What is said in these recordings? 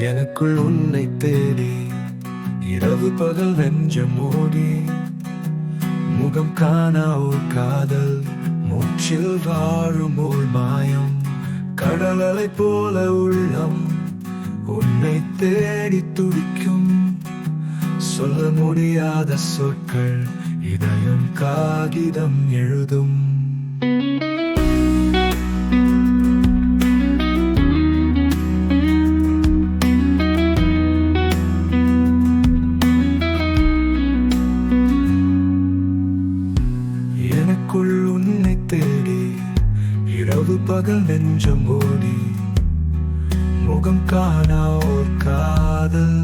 எனக்குள் உன்னை தேடி இரவு பகல் நெஞ்ச மோடி முகம் காணா ஓர் காதல் மூச்சில் வாழும் ஓர் மாயம் கடலலை போல உள்ளம் உன்னை தேடி துடிக்கும். சொல்ல முடியாத சொற்கள் இதயம் காகிதம் எழுதும். தேடி இரவு பகல் நெஞ்சம் ஓடி முகம் காணா ஓர் காதல்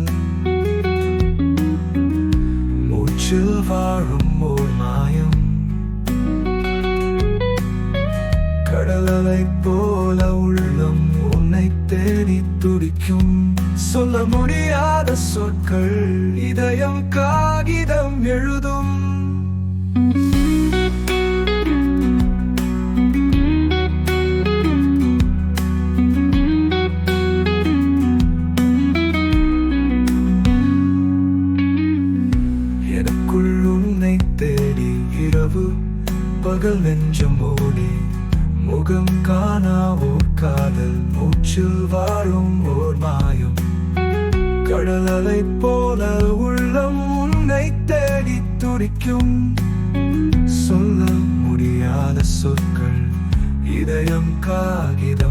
மூச்சில் வாழும் ஓர் மாயம் கடலலை போல உள்ளம் உன்னை தேடி துடிக்கும் சொல்ல முடியாத சொற்கள் இதயம் காகிதம் எழுதும் பகல் நெஞ்சம் ஓடி முகம் காணா ஓர் காதல் மூச்சில் வாழும் ஓர் மாயம். கடலலை போல உள்ளம் உன்னை தேடி துடிக்கும். சொல்ல முடியாத சொற்கள் இதயம் காகிதம்.